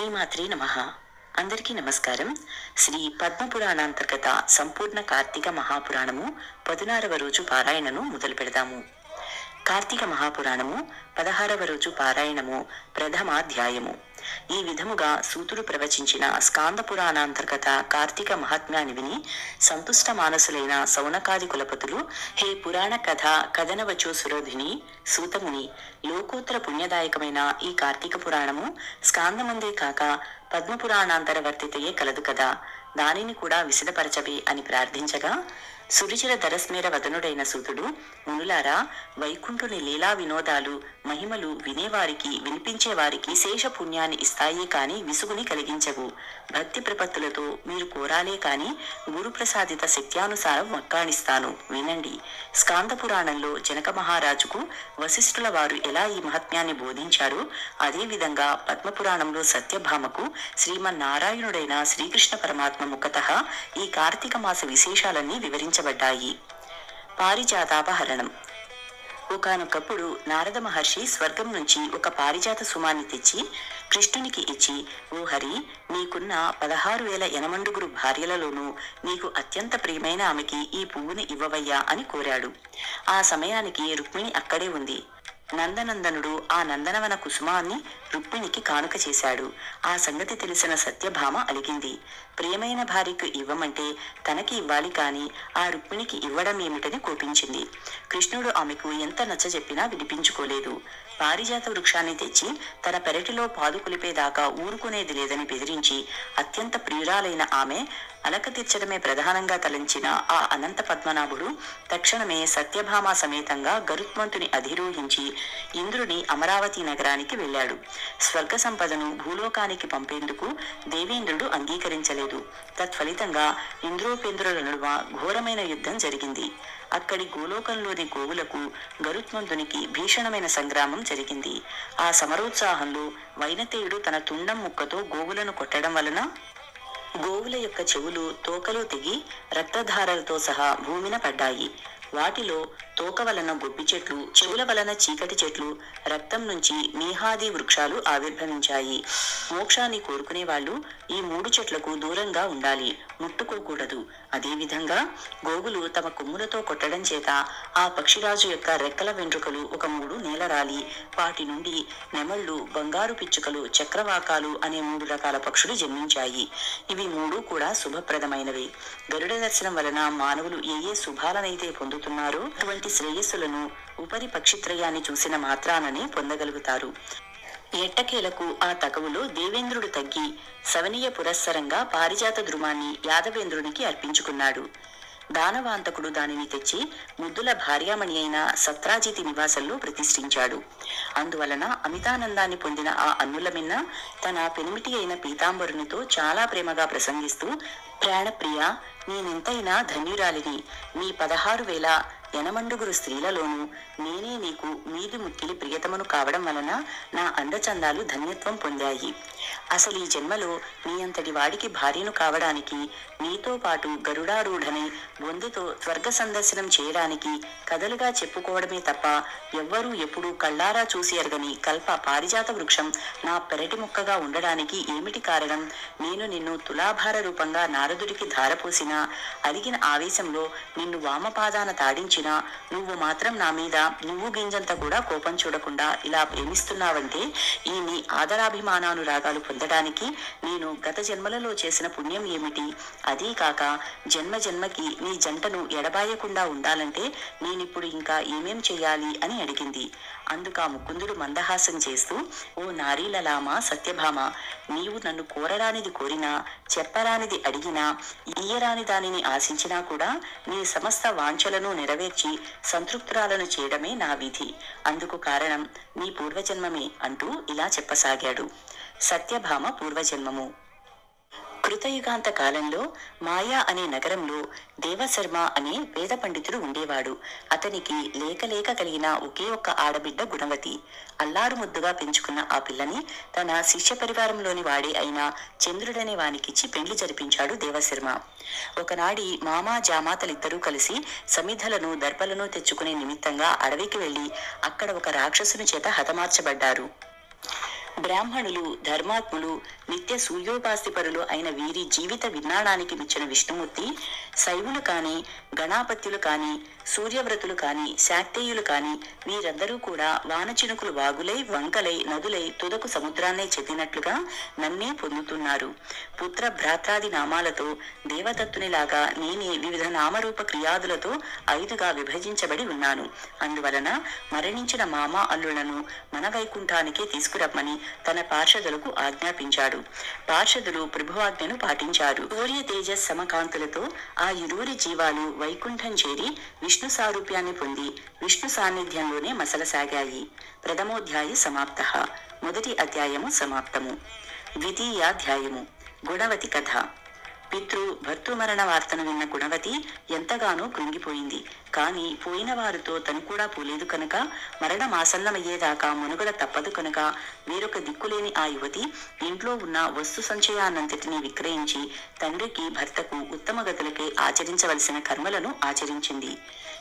శ్రీమాత్రి నమ. అందరికీ నమస్కారం. శ్రీ పద్మపురాణాంతర్గత సంపూర్ణ కార్తీక మహాపురాణము పదునారవ రోజు పారాయణను మొదలు పెడదాము. కార్తీక మహాపురాణము పదహారవ రోజు పారాయణము ప్రథమాధ్యాయము. ఈ విధముగా సూతుడు ప్రవచించిన స్కాంద పురాణాంతర్గత కార్తీక మహాత్మ్యాన్ని విని సంతుష్ట మానసులైన సౌనకాది కులపతులు హే పురాణ కథ కథనవచో సురోధిని సూతముని లోకోత్తర పుణ్యదాయకమైన ఈ కార్తీక పురాణము స్కాందమందే కాక పద్మపురాణాంతరవర్తితయే కలదు కదా. దానిని కూడా విశదపరచవి అని ప్రార్థించగా సురిచిర దరస్మేర వదనుడైన సూతుడు మునులారా వైకుంఠుని లీలా వినోదాలు మహిమలు వినేవారికి వినిపించేవారికి శేష పుణ్యాన్ని ఇస్తాయే కాని విసుగుని కలిగించవు. భక్తి ప్రపత్తులతో మీరు కోరాలే కాని గురుప్రసాదిత శక్త్యానుసారం మక్కాణిస్తాను వినండి. స్కాంద పురాణంలో జనక మహారాజుకు వశిష్ఠుల వారు ఎలా ఈ మహాత్మ్యాన్ని బోధించారో అదేవిధంగా పద్మపురాణంలో సత్యభామకు శ్రీమన్నారాయణుడైన శ్రీకృష్ణ పరమాత్మ ముఖత ఈ కార్తీక మాస విశేషాలన్నీ వివరించబడ్డాయి పారిజాతాపహరణం. ఒకానొకప్పుడు నారద మహర్షి స్వర్గం నుంచి ఒక పారిజాత సుమాన్ని తెచ్చి కృష్ణునికి ఇచ్చి ఓ హరి నీకున్న పదహారు వేల ఎనమండుగురు భార్యలలోనూ నీకు అత్యంత ప్రియమైన ఆమెకి ఈ పువ్వుని ఇవ్వవయ్యా అని కోరాడు. ఆ సమయానికి రుక్మిణి అక్కడే ఉంది. నందనందనుడు ఆ నందనవన కుసుమాన్ని రుక్మిణికి కానుక చేశాడు. ఆ సంగతి తెలిసిన సత్యభామ అలిగింది. ప్రియమైన భార్యకు ఇవ్వమంటే తనకి ఇవ్వాలి కాని ఆ రుక్మిణికి ఇవ్వడం ఏమిటని కోపించింది. కృష్ణుడు ఆమెకు ఎంత నచ్చజెప్పినా వినిపించుకోలేదు. పారిజాత వృక్షాన్ని తెచ్చి తన పెరటిలో పాదుకొలిపేదాకా ఊరుకునేది లేదని బెదిరించి అత్యంత ప్రియురాలైన ఆమె అలక తీర్చడమే ప్రధానంగా తలంచిన ఆ అనంత పద్మనాభుడు తక్షణమే సత్యభామ సమేతంగా గరుత్మంతుని అధిరోహించి ఇంద్రుని అమరావతి నగరానికి వెళ్ళాడు. స్వర్గ సంపదను భూలోకానికి పంపేందుకు దేవేంద్రుడు అంగీకరించలేదు. తత్ఫలితంగా ఇంద్రోపేంద్రుల నడుమ ఘోరమైన యుద్ధం జరిగింది. అక్కడి గోలోకంలోని గోవులకు గరుత్మంతునికి భీషణమైన సంగ్రామం జరిగింది. ఆ సమరోత్సాహంలో వైనతేయుడు తన తుండం ముక్కతో గోవులను కొట్టడం వలన గోవుల యొక్క చెవులు తోకలు తెగి రక్తధారలతో సహా భూమిన పడ్డాయి. వాటిలో తోక వలన గొప్పి చెట్లు చెవుల వలన చీకటి చెట్లు రక్తం నుంచి మీహాది వృక్షాలు ఆవిర్భవించాయి. మోక్షాన్ని కోరుకునే వాళ్ళు ఈ మూడు చెట్లకు దూరంగా ఉండాలి ముట్టుకోకూడదు. అదేవిధంగా గోగులు తమ కొమ్ములతో కొట్టడం చేత ఆ పక్షిరాజు యొక్క రెక్కల వెంట్రుకలు ఒక మూడు నేలరాలి. వాటి నుండి నెమళ్ళు బంగారు పిచ్చుకలు చక్రవాకాలు అనే మూడు రకాల పక్షులు జన్మించాయి. ఇవి మూడు కూడా శుభప్రదమైనవి. గరుడ దర్శనం వలన మానవులు ఏ ఏ శుభాలనైతే పొందుతున్నారో అటువంటి శ్రేయస్సులను ఉపరి పక్షిత్రయాన్ని చూసిన మాత్రాననే పొందగలుగుతారు. ఎట్టకేలకు ఆ తగవులో దేవేంద్రుడు తగ్గి సవనీయ పురస్సరంగా పారిజాత ద్రుమాన్ని యాదవేంద్రునికి అర్పించుకున్నాడు. దానవాంతకుడు దానిని తెచ్చి ముద్దుల భార్యామణి అయిన సత్రాజితి నివాసంలో ప్రతిష్ఠించాడు. అందువలన అమితానందాన్ని పొందిన ఆ అన్నులమిన్న తన పెనిమిటి అయిన పీతాంబరునితో చాలా ప్రేమగా ప్రసంగిస్తూ ప్రాణప్రియ నేనెంతైనా ధన్యురాలిని. నీ పదహారు వేల ఎనమండుగురు స్త్రీలలోనూ నేనే నీకు మీది ముక్కిలి ప్రియతమను కావడం వలన నా అందచందాలు ధన్యత్వం పొందాయి. అసలు ఈ జన్మలో నీ అంతటి వాడికి భార్యను కావడానికి నీతో పాటు గరుడారూఢనై బొందుతో స్వర్గ సందర్శనం చేయడానికి కథలుగా చెప్పుకోవడమే తప్ప ఎవ్వరూ ఎప్పుడూ కళ్ళారా చూసి ఎరగని కల్ప పారిజాత వృక్షం నా పెరటి ముక్కగా ఉండడానికి ఏమిటి కారణం? నేను నిన్ను తులాభార రూపంగా నారదుడికి ధారపోసినా అలిగిన ఆవేశంలో నిన్ను వామపాదాన తాడించినా నువ్వు మాత్రం నా మీద నువ్వు గింజంత కూడా కోపం చూడకుండా ఇలా ప్రేమిస్తున్నావంటే ఈ నీ ఆదరాభిమానానురాగాలు పొందడానికి నేను గత జన్మలలో చేసిన పుణ్యం ఏమిటి? అదీ కాక జన్మ జన్మకి నీ జంటను ఎడబాయకుండా ఉండాలంటే నేనిప్పుడు ఇంకా ఏమేం చేయాలి? అని అడిగింది. అందుక ముకుందుడు మందహాసం చేస్తూ ఓ నారీలలామా సత్యభామ నీవు నన్ను కోరడానిది కోరినా చెప్పరానిది అడిగినా ఇయ్యరాని దానిని ఆశించినా కూడా నీ సమస్త వాంఛలను నెరవేర్చి సంతృప్తురాలను చేయడమే నా విధి. అందుకు కారణం నీ పూర్వజన్మమే అంటూ ఇలా చెప్పసాగాడు. సత్యభామ పూర్వజన్మము. కృతయుగాంత కాలంలో మాయా అనే నగరంలో దేవశర్మ అనే వేద పండితుడు ఉండేవాడు. అతనికి లేక లేక కలిగిన ఒకే ఒక్క ఆడబిడ్డ గుణవతి. అల్లారు ముద్దుగా పెంచుకున్న ఆ పిల్లని తన శిష్య పరివారంలోని వాడే అయిన చంద్రుడనే వానికిచ్చి పెండ్లి జరిపించాడు దేవశర్మ. ఒకనాడి మామా జామాతలిద్దరూ కలిసి సమిధలను దర్పలను తెచ్చుకునే నిమిత్తంగా అడవికి వెళ్ళి అక్కడ ఒక రాక్షసుని చేత హతమార్చబడ్డారు. బ్రాహ్మణులు ధర్మాత్ములు నిత్య సూర్యోపాస్తిపరులు అయిన వీరి జీవిత విజ్ఞానానికి మిచ్చిన విష్ణుమూర్తి శైవులు కాని గణాపత్యులు కాని సూర్యవ్రతులు కాని శాక్తేయులు కాని వీరందరూ కూడా వానచినుకులు వాగులై వంకలై నదులై తుదకు సముద్రాన్నే చెందినట్లుగా నన్నే పొందుతున్నారు. పుత్ర భ్రాత్రాది నామాలతో దేవదత్తునిలాగా నేనే వివిధ నామరూప క్రియాదులతో ఐదుగా విభజించబడి ఉన్నాను. అందువలన మరణించిన మామ అల్లులను మన వైకుంఠానికే తీసుకురమ్మని తన పార్షదులకు ఆజ్ఞాపించాడు. పార్షదులు ప్రభువాజ్ఞను పాటించారు. సూర్య తేజస్ సమకాంతులతో ఆ ఇరువురి జీవాలు వైకుంఠం చేరి విష్ణు సారూప్యాన్ని పొంది విష్ణు సాన్నిధ్యంలోనే మసలసాగాయి. ప్రథమోధ్యాయ సమాప్త. మొదటి అధ్యాయము సమాప్తము. ద్వితీయాధ్యాయము. గుణవతి కథ. పితృ భర్తృమరణ వార్తను విన్న గుణవతి ఎంతగానో కృంగిపోయింది. కాని పోయిన వారితో తను కూడా పోలేదు కనుక మరణం ఆసన్నమయ్యేదాకా మనుగడ తప్పదు కనుక వేరొక దిక్కులేని ఆ యువతి ఇంట్లో ఉన్న వస్తు సంచయాన్నంతటినీ విక్రయించి తండ్రికి భర్తకు ఉత్తమ గతులకే ఆచరించవలసిన కర్మలను ఆచరించింది.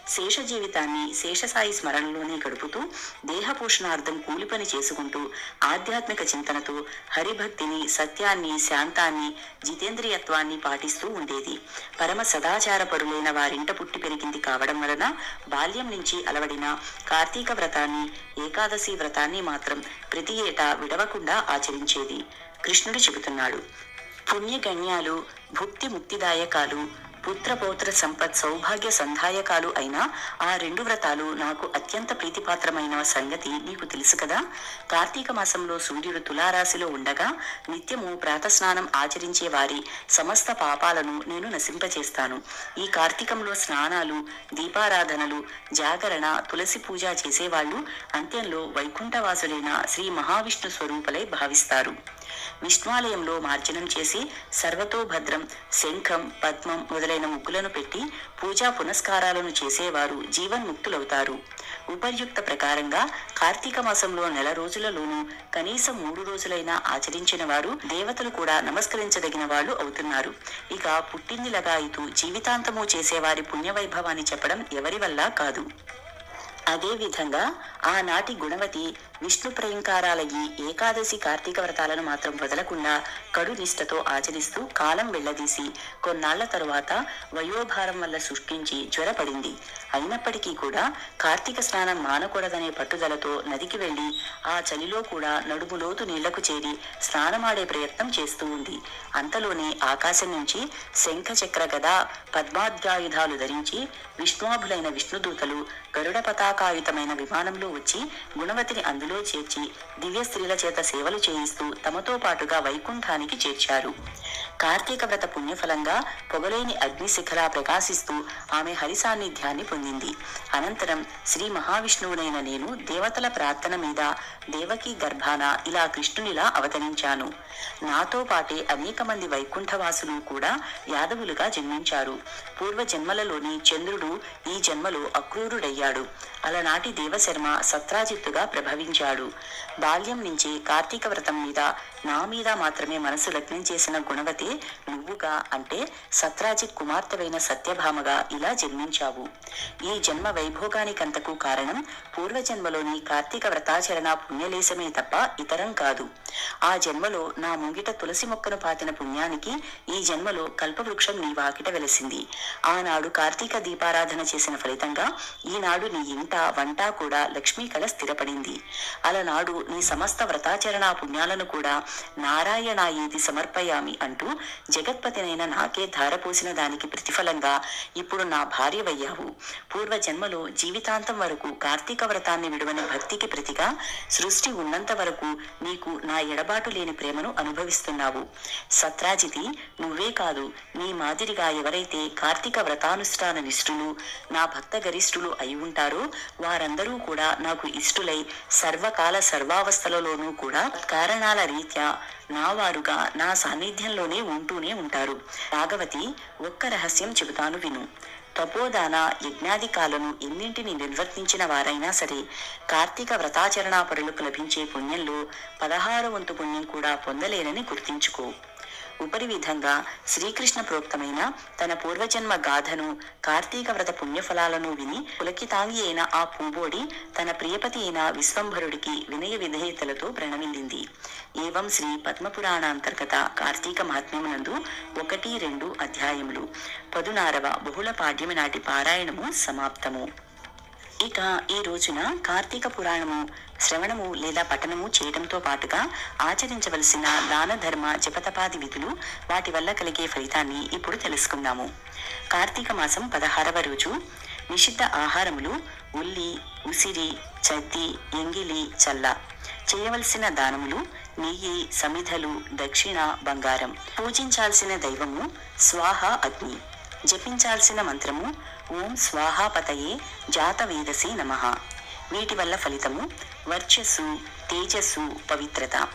శేష జీవితాన్ని శేషసాయి స్మరణలోనే గడుపుతూ దేహపోషణార్థం కూలిపని చేసుకుంటూ ఆధ్యాత్మిక చింతనతో హరిభక్తిని సత్యాన్ని శాంతాన్ని జితేంద్రియత్వాన్ని పాటిస్తూ ఉండేది. పరమ సదాచారపరులైన వారింట పుట్టి పెరిగింది కావడం వలన బాల్యం నుంచి అలవడిన కార్తీక వ్రతాన్ని ఏకాదశి వ్రతాన్ని మాత్రం ప్రతి ఏటా విడవకుండా ఆచరించేది. కృష్ణుడు చెబుతున్నాడు పుణ్యగణ్యాలు భుక్తి ముక్తిదాయకాలు పుత్రపౌత్ర సంపత్ సౌభాగ్య సంధాయకాలు అయిన ఆ రెండు వ్రతాలు నాకు అత్యంత ప్రీతిపాత్రమైన సంగతి నీకు తెలుసు కదా. కార్తీక మాసంలో సూర్యుడు తులారాశిలో ఉండగా నిత్యము ప్రాతస్నానం ఆచరించే వారి సమస్త పాపాలను నేను నశింపచేస్తాను. ఈ కార్తీకంలో స్నానాలు దీపారాధనలు జాగరణ తులసి పూజ చేసేవాళ్ళు అంత్యంలో వైకుంఠవాసులైన శ్రీ మహావిష్ణు స్వరూపులై భావిస్తారు. విష్ణువాలయంలో మార్జనం చేసి సర్వతోభద్రం శంఖం పద్మం మొదలైన ముగ్గులను పెట్టి పూజా పునస్కారాలను చేసేవారు జీవన్ముక్తులవుతారు. ఉపర్యుక్త ప్రకారంగా కార్తీక మాసంలో నెల రోజులలోనూ కనీసం మూడు రోజులైనా ఆచరించిన వారు దేవతలు కూడా నమస్కరించదగిన వాళ్ళు అవుతున్నారు. ఇక పుట్టింది లగాయితూ జీవితాంతము చేసేవారి పుణ్యవైభవాన్ని చెప్పడం ఎవరి వల్ల కాదు. అదే విధంగా ఆనాటి గుణవతి విష్ణు ప్రయంకారాలయ్యి ఏకాదశి కార్తీక వ్రతాలను మాత్రం వదలకుండా కడు నిష్ఠతో ఆచరిస్తూ కాలం వెళ్ళదీసి కొన్నాళ్ళ తరువాత వయోభారం వల్ల సృష్టించి జ్వరపడింది. అయినప్పటికీ కూడా కార్తీక స్నానం మానకూడదనే పట్టుదలతో నదికి వెళ్ళి ఆ చలిలో కూడా నడుములోతు నీళ్ళకు చేరి స్నానమాడే ప్రయత్నం చేస్తూ ఉంది. అంతలోనే ఆకాశం నుంచి శంఖ చక్ర గదా పద్మాద్యాయుధాలు ధరించి విష్ణువాభులైన విష్ణుదూతలు గరుడ పతాకాయుతమైన విమానంలో వచ్చి గుణవతిని అందులో చేర్చి దివ్య స్త్రీల చేత సేవలు చేయిస్తూ తమతో పాటుగా వైకుంఠానికి చేర్చారు. కార్తీక వ్రత పుణ్యఫలంగా పొగలేని అగ్నిశిఖలా ప్రకాశిస్తూ ఆమె హరి సాన్నిధ్యాన్ని పొందింది. అనంతరం శ్రీ మహావిష్ణువునైన నేను దేవతల ప్రార్థన మీద దేవకీ గర్భాన ఇలా కృష్ణునిలా అవతరించాను. నాతో పాటే అనేక మంది వైకుంఠవాసులు కూడా యాదవులుగా జన్మించారు. పూర్వ జన్మలలోని చంద్రుడు ఈ జన్మలో అక్రూరుడయ్యాడు. అలనాటి దేవశర్మ సత్రాజిత్తుగా ప్రభవించాడు. బాల్యం నుంచి కార్తీక వ్రతం మీద నా మీద మాత్రమే మనసు లగ్నం చేసిన గుణవతి నువ్వుగా అంటే సత్రాజిత్ కుమార్తెవైన సత్యభామగా ఇలా జన్మించావు. ఈ జన్మ వైభోగానికంతకు కారణం పూర్వజన్మలోని కార్తీక వ్రతాచరణ పుణ్యలేశమే తప్ప ఇతరం కాదు. ఆ జన్మలో నా ముంగిట తులసి మొక్కను పాతిన పుణ్యానికి ఈ జన్మలో కల్పవృక్షం నీ వాకిట వెలసింది. ఆనాడు కార్తీక దీపారాధన చేసిన ఫలితంగా ఈనాడు నీ ఇంట వంట కూడా లక్ష్మీ కళ స్థిరపడింది. అలనాడు నీ సమస్త వ్రతాచరణ పుణ్యాలను కూడా నారాయణాయేది సమర్పయామి అంటూ జగత్పతినైన నాకే ధారపోసిన దానికి ప్రతిఫలంగా ఇప్పుడు నా భార్యవయ్యావు పూర్వ జన్మలో జీవితాంతం వరకు కార్తీక వ్రతాన్ని విడువని భక్తికి ప్రతిగా సృష్టి ఉన్నంత వరకు నీకు నా ఎడబాటు లేని ప్రేమను అనుభవిస్తున్నావు. సత్రాజితి నువ్వే కాదు నీ మాదిరిగా ఎవరైతే కార్తీక వ్రతానుష్ఠాన నిష్ఠులు నా భక్త గరిష్ఠులు అయి ఉంటారో వారందరూ కూడా నాకు ఇష్టులై సర్వకాల సర్వావస్థలలోనూ కూడా కారణాల రీత్యా నా వారుగా నా సాన్నిధ్యంలోనే ఉంటూనే ఉంటారు. రాఘవతి ఒక్క రహస్యం చెబుతాను విను. తపోదాన యజ్ఞాధికాలను ఎన్నింటిని నిర్వర్తించిన వారైనా సరే కార్తీక వ్రతాచరణాపరులకు లభించే పుణ్యంలో పదహారు వంతు పుణ్యం కూడా పొందలేనని గుర్తించుకో. ఉపరి విధంగా శ్రీకృష్ణ ప్రోక్తమైన తన పూర్వజన్మ గాథను కార్తీక వ్రత పుణ్యఫలాలను విని పులకితాంగి అయిన ఆ పూబోడి తన ప్రియపతి అయిన విశ్వంభరుడికి వినయ విధేయతలతో ప్రణమిల్లింది ఏవం శ్రీ పద్మపురాణ అంతర్గత కార్తీక మహాత్మ్యమునందు ఒకటి రెండు అధ్యాయములు. పదునారవ బహుళ పాఠ్యమి నాటి పారాయణము సమాప్తము. ఇక ఈ రోజున కార్తీక పురాణము శ్రవణము లేదా పఠనము చేయడంతో పాటుగా ఆచరించవలసిన దాన ధర్మ జపతపాది విధులు వాటి వల్ల కలిగే ఫలితాన్ని ఇప్పుడు తెలుసుకుందాము. కార్తీక మాసం పదహారవ రోజు. నిషిద్ధ ఆహారములు ఉల్లి ఉసిరి చద్ది ఎంగిలి చల్ల. చేయవలసిన దానములు నెయ్యి సమిధలు దక్షిణ బంగారం. పూజించాల్సిన దైవము స్వాహ అగ్ని. జపించాల్సిన మంత్రము ఓం స్వాహాపతయే జాతవేదసి నమ. వీటి వల్ల ఫలితము వర్చస్సు తేజస్సు పవిత్రత.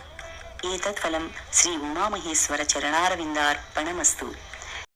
ఏతత్ఫలం శ్రీ ఉమామహేశ్వర చరణారవిందార్పణమస్తు.